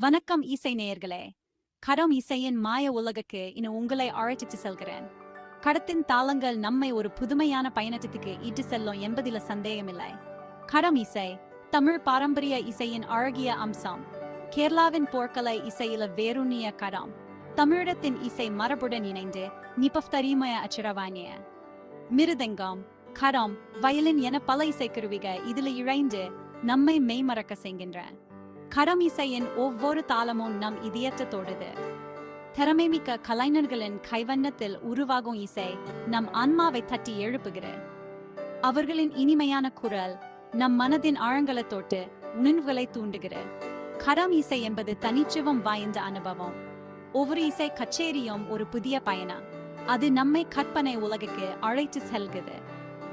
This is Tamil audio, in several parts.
வணக்கம் இசை நேயர்களே. கரம் இசையின் மாய உலகுக்கு இன்னும் உங்களை அழைச்சிட்டு செல்கிறேன். கடத்தின் தாளங்கள் நம்மை ஒரு புதுமையான பயணத்துக்கு இட்டு செல்லும் என்பதில சந்தேகமில்லை. கரம் இசை தமிழ் பாரம்பரிய இசையின் அழகிய அம்சம். கேரளாவின் போர்க்கலை இசையில வேரூன்னிய கடம் தமிழகத்தின் இசை மரபுடன் இணைந்து நிபப்தரிமய அச்சுரவானிய மிருதங்கம் கரம் வயலின் என பல இசைக்கருவிகள் இதுல இழைந்து நம்மை மெய்மறக்க செய்கின்றன. கரம் இசையின் ஒவ்வொரு தாளமும் நம் இதயத்தை தொடுது திறமைமிக்க கலைஞர்களின் கைவண்ணத்தில் உருவாகும் இசை நம் ஆன்மாவை தட்டி எழுப்புகிற அவர்களின் இனிமையான குரல் நம் மனதின் ஆழங்களை தொட்டு உணர்வுகளை தூண்டுகிறது. கரம் இசை என்பது தனிச்சுவம் வாய்ந்த அனுபவம். ஒவ்வொரு இசை கச்சேரியும் ஒரு புதிய பயணம். அது நம்மை கற்பனை உலகுக்கு அழைத்து செல்கிறது.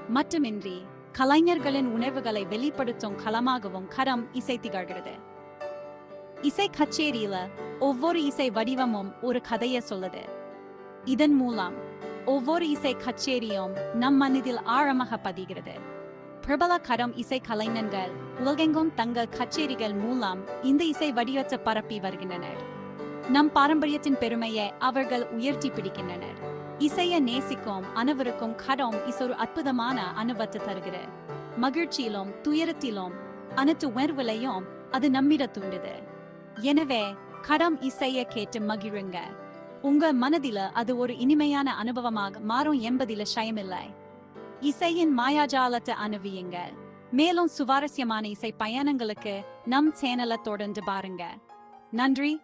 மட்டுமின்றி கலைஞர்களின் உணர்வுகளை வெளிப்படுத்தும் களமாகவும் கரம் இசை திகழ்கிறது. இசை கச்சேரியில ஒவ்வொரு இசை வடிவமும் ஒரு கதையை சொல்லுது. இதன் மூலம் ஒவ்வொரு இசை கச்சேரியும் நம் மனதில் ஆழமாக பதிகிறது. பிரபல கரம் இசை கலைஞர்கள் உலகெங்கும் தங்கள் கச்சேரிகள் மூலம் இந்த இசை வடிவத்தை பரப்பி வருகின்றனர். நம் பாரம்பரியத்தின் பெருமையை அவர்கள் உயர்த்தி பிடிக்கின்றனர். இசையை நேசிக்கும் அனைவருக்கும் கடம் இசை அற்புதமான அனுபவத்தை தருகிறது. மகிழ்ச்சியிலும் துயரத்திலும் அனைத்து உணர்வுலையும் அது நம்மிட தூண்டுது. எனவே கடம் இசைய கேட்டு மகிழுங்க. உங்க மனதில அது ஒரு இனிமையான அனுபவமாக மாறும் என்பதில ஷயமில்லை. இசையின் மாயாஜாலத்தை அணுவியுங்க மேலும் சுவாரஸ்யமான இசை பயணங்களுக்கு நம் சேனலை தொடர்ந்து பாருங்க. நன்றி.